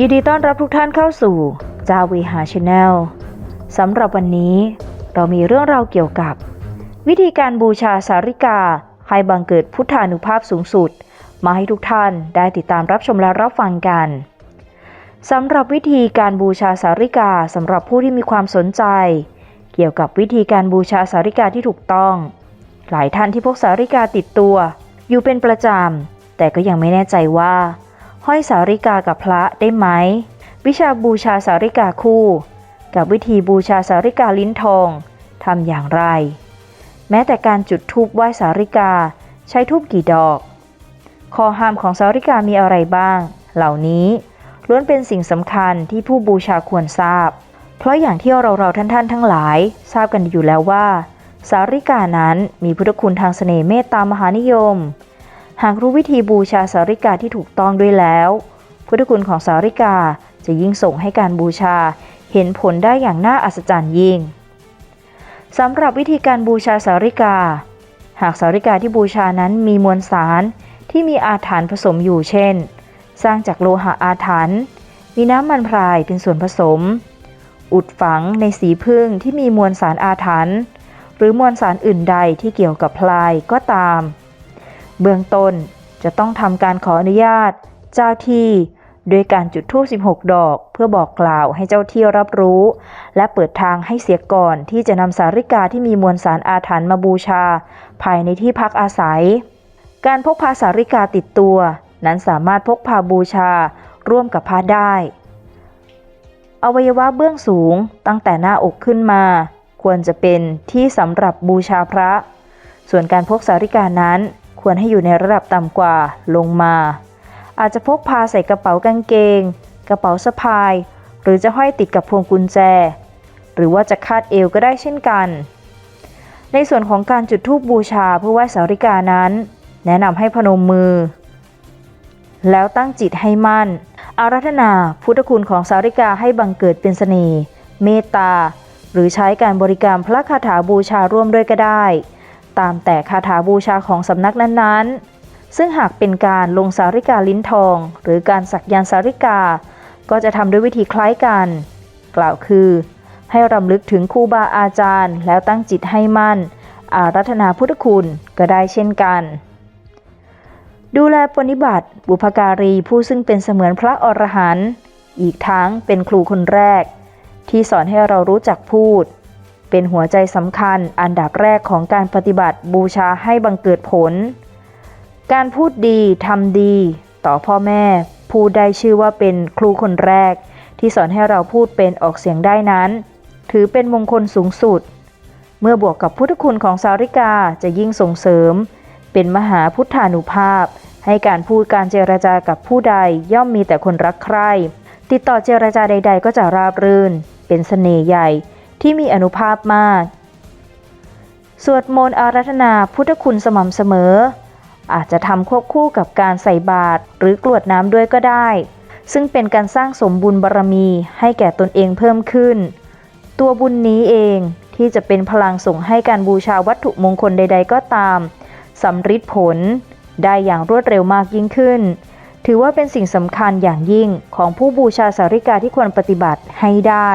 ยินดีต้อนรับทุกท่านเข้าสู่จาวีหาชาแนลสำหรับวันนี้เรามีเรื่องราวเกี่ยวกับ วิธีการบูชาสาริกาให้บังเกิดพุทธานุภาพสูงสุด มาให้ทุกท่านได้ติดตามรับชมและรับฟังกันสำหรับวิธีการบูชาสาริกาสำหรับผู้ที่มีความสนใจ เกี่ยวกับวิธีการบูชาสาริกาที่ถูกต้อง หลายท่านที่พกสาริกาติดตัว อยู่เป็นประจำแต่ก็ยังไม่แน่ใจว่า ห้อยสาริกากับพระได้ไหม วิชาบูชาสาริกาคู่ กับวิธีบูชาสาริกาลิ้นทองทำอย่างไร แม้แต่การจุดธูปไหว้สาริกาใช้ธูปกี่ดอกข้อห้ามของสาริกามีอะไรบ้าง เหล่านี้ล้วนเป็นสิ่งสำคัญที่ผู้บูชาควรทราบ เพราะอย่างที่เราเราท่านท่านทั้งหลาย ทราบกันอยู่แล้วว่า สาริกานั้นมีพุทธคุณทางเสน่ห์เมตตามหานิยม หากรู้วิธีบูชาสาริกาที่ถูกต้องด้วยแล้ว พุทธคุณของสาริกาจะยิ่งส่งให้การบูชาเห็นผลได้อย่างน่าอัศจรรย์ยิ่งสำหรับวิธีการบูชาสาริกา หากสาริกาที่บูชานั้นมีมวลสารที่มีอาถรรพ์ผสมอยู่เช่น สร้างจากโลหะอาถรรพ์มีน้ำมันพรายเป็นส่วนผสม อุดฝังในสีพึ่งที่มีมวลสารอาถรรพ์หรือมวลสารอื่นใดที่เกี่ยวกับพลายก็ตาม เบื้องต้นจะต้องทำการขออนุญาต เจ้าที่โดยการจุดธูป16 ดอก เพื่อบอกกล่าวให้เจ้าที่รับรู้ และเปิดทางให้เสียก่อนที่จะนำสาริกาที่มีมวลสารอาถรรพ์มาบูชา ภายในที่พักอาศัย การพกพาสาริกาติดตัว นั้นสามารถพกพาบูชาร่วมกับพระได้ อวัยวะเบื้องสูงตั้งแต่หน้าอกขึ้นมา ควรจะเป็นที่สำหรับบูชาพระ ส่วนการพกสาริกานั้น ควรให้อยู่ในระดับต่ำกว่าลงมา อาจจะพกพาใส่กระเป๋ากางเกง กระเป๋าสะพาย หรือจะห้อยติดกับพวงกุญแจ หรือว่าจะคาดเอวก็ได้เช่นกัน ในส่วนของการจุดธูปบูชาเพื่อไหว้สาริกานั้น แนะนำให้พนมมือ แล้วตั้งจิตให้มั่น อารัธนาพุทธคุณของสาริกาให้บังเกิดเป็นเสน่ห์เมตตาหรือใช้การบริกรรมพระคาถาบูชาร่วมด้วยก็ได้ ตามแต่คาถาบูชาของสำนักนั้นๆ ซึ่งหากเป็นการลงสาริกาลิ้นทอง หรือการสักยันสาริกา ก็จะทำด้วยวิธีคล้ายกัน กล่าวคือ ให้รำลึกถึงครูบาอาจารย์ แล้วตั้งจิตให้มั่น อารัธนาพุทธคุณก็ได้เช่นกัน ดูแลปฏิบัติ บุพการีผู้ซึ่งเป็นเสมือนพระอรหันต์อีกทั้งเป็นครูคนแรก ที่สอนให้เรารู้จักพูด เป็นหัวใจสำคัญอันดับแรกของการปฏิบัติบูชาให้บังเกิดผล การพูดดีทำดี ต่อพ่อแม่ผู้ได้ชื่อว่าเป็นครูคนแรก ที่สอนให้เราพูดเป็นออกเสียงได้นั้น ถือเป็นมงคลสูงสุด เมื่อบวกกับพุทธคุณของสาริกาจะยิ่งส่งเสริม เป็นมหาพุทธานุภาพ ให้การพูดการเจรจากับผู้ใดย่อมมีแต่คนรักใคร่ติดต่อเจรจาใด ๆ ก็จะราบรื่น เป็นเสน่ห์ใหญ่ ที่มีอนุภาพมาก สวดมนต์อารัธนาพุทธคุณสม่ำเสมอ อาจจะทำควบคู่กับการใส่บาตรหรือกรวดน้ำด้วยก็ได้ ซึ่งเป็นการสร้างสมบุญบารมีให้แก่ตนเองเพิ่มขึ้น ตัวบุญนี้เองที่จะเป็นพลังส่งให้การบูชาวัตถุมงคลใด ๆ ก็ตามสำฤทธิ์ผลได้อย่างรวดเร็วมากยิ่งขึ้น ถือว่าเป็นสิ่งสำคัญอย่างยิ่งของผู้บูชาสาริกาที่ควรปฏิบัติให้ได้